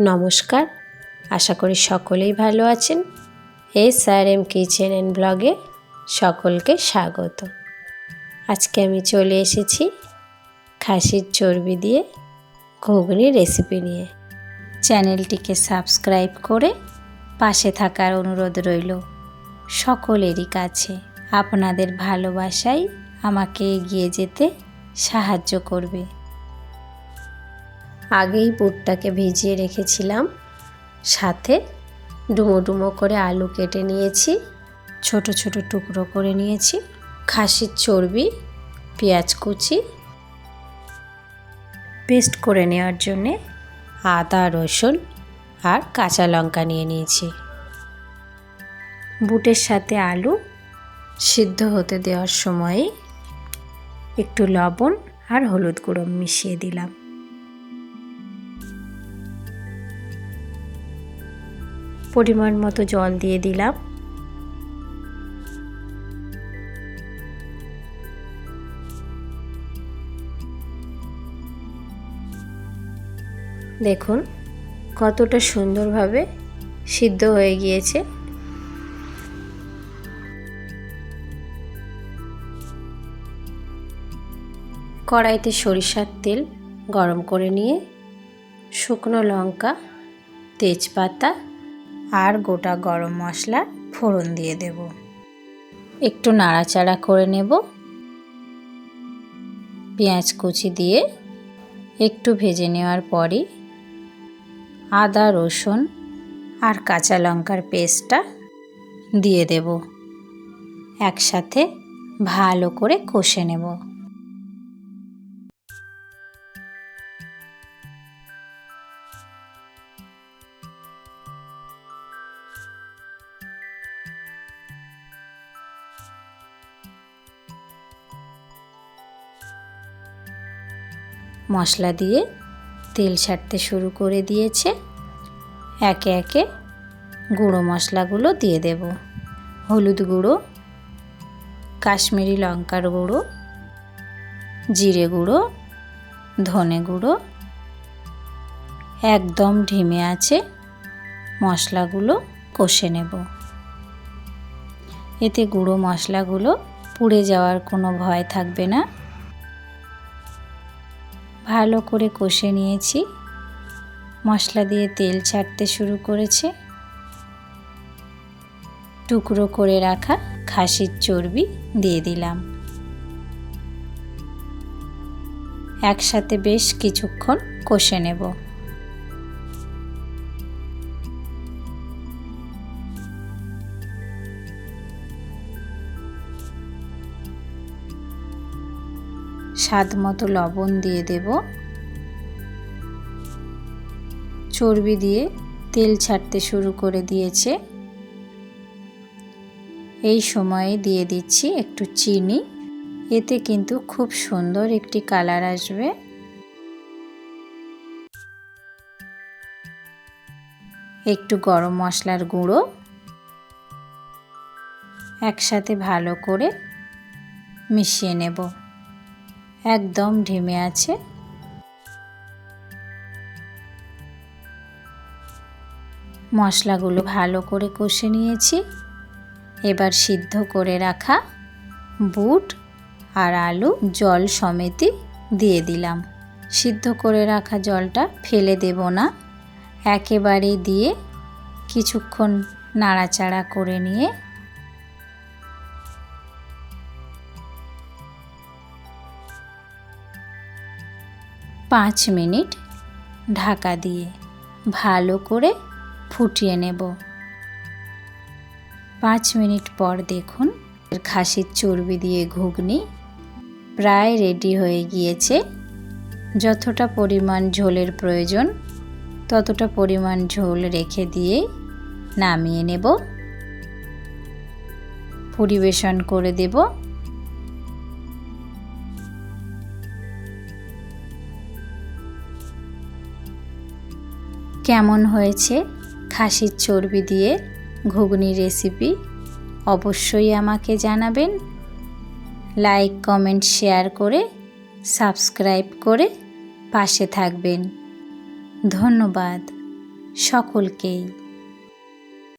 নমস্কার। আশা করি সকলেই ভালো আছেন। S R M kitchen and ব্লগে সকলকে স্বাগত। আজকে আমি চলে এসেছি খাসির চর্বি দিয়ে ঘুগনি রেসিপি নিয়ে। চ্যানেলটিকে সাবস্ক্রাইব করে পাশে থাকার অনুরোধ রইল সকলেরই কাছে। আপনাদের ভালোবাসাই আমাকে এগিয়ে যেতে সাহায্য করবে। আগেই বুটটাকে ভিজিয়ে রেখেছিলাম। সাথে ডুমো ডুমো করে আলু কেটে নিয়েছি, ছোট ছোট টুকরো করে নিয়েছি, খাসির চর্বি, পেঁয়াজ কুচি পেস্ট করে নেওয়ার জন্যে আদা, রসুন আর কাঁচা লঙ্কা নিয়ে নিয়েছি। বুটের সাথে আলু সিদ্ধ হতে দেওয়ার সময় একটু লবণ আর হলুদ গুঁড়ো মিশিয়ে দিলাম। পরিমাণ মতো জল দিয়ে দিলাম। দেখুন, কতটা সুন্দরভাবে সিদ্ধ হয়ে গিয়েছে। কড়াইতে সরিষার তেল গরম করে নিয়ে শুকনো লঙ্কা, তেজপাতা আর গোটা গরম মশলা ফোড়ন দিয়ে দেব। একটু নাড়াচাড়া করে নেব। পেঁয়াজ কুচি দিয়ে একটু ভেজে নেওয়ার পরই আদা, রসুন আর কাঁচা লঙ্কার পেস্টটা দিয়ে দেব। একসাথে ভালো করে কষে নেব। মশলা দিয়ে তেল ছাড়তে শুরু করে দিয়েছে। একে একে গুঁড়ো মশলাগুলো দিয়ে দেব। হলুদ গুঁড়ো, কাশ্মীরি লঙ্কার গুঁড়ো, জিরে গুঁড়ো, ধনে গুঁড়ো, একদম ঢিমে আছে মশলাগুলো কষে নেব। এতে গুঁড়ো মশলাগুলো পুড়ে যাওয়ার কোনো ভয় থাকবে না। ভালো করে কষে নিয়েছি। মশলা দিয়ে তেল ছাড়তে শুরু করেছে। টুকরো করে রাখা খাসির চর্বি দিয়ে দিলাম। একসাথে বেশ কিছুক্ষণ কষে নেব। স্বাদ মতো লবণ দিয়ে দেব। চর্বি দিয়ে তেল ছাড়তে শুরু করে দিয়েছে। এই সময়ে দিয়ে দিচ্ছি একটু চিনি। এতে কিন্তু খুব সুন্দর একটি কালার আসবে। একটু গরম মশলার গুঁড়ো। একসাথে ভালো করে মিশিয়ে নেব। একদম ঢেমে আছে। মশলাগুলো ভালো করে কষে নিয়েছি। এবার সিদ্ধ করে রাখা বুট আর আলু জল সমেতই দিয়ে দিলাম। সিদ্ধ করে রাখা জলটা ফেলে দেব না। একেবারে দিয়ে কিছুক্ষণ নাড়াচাড়া করে নিয়ে পাঁচ মিনিট ঢাকা দিয়ে ভালো করে ফুটিয়ে নেব। পাঁচ মিনিট পর দেখুন খাসির চর্বি দিয়ে ঘুগনি প্রায় রেডি হয়ে গিয়েছে। যতটা পরিমাণ ঝোলের প্রয়োজন, ততটা পরিমাণ ঝোল রেখে দিয়ে নামিয়ে নেব। পরিবেশন করে দেব। কেমন হয়েছে? খাসির চর্বি দিয়ে ঘুগনি রেসিপি অবশ্যই আমাকে জানাবেন। লাইক কমেন্ট শেয়ার করে সাবস্ক্রাইব করে পাশে থাকবেন। ধন্যবাদ সকলকেই।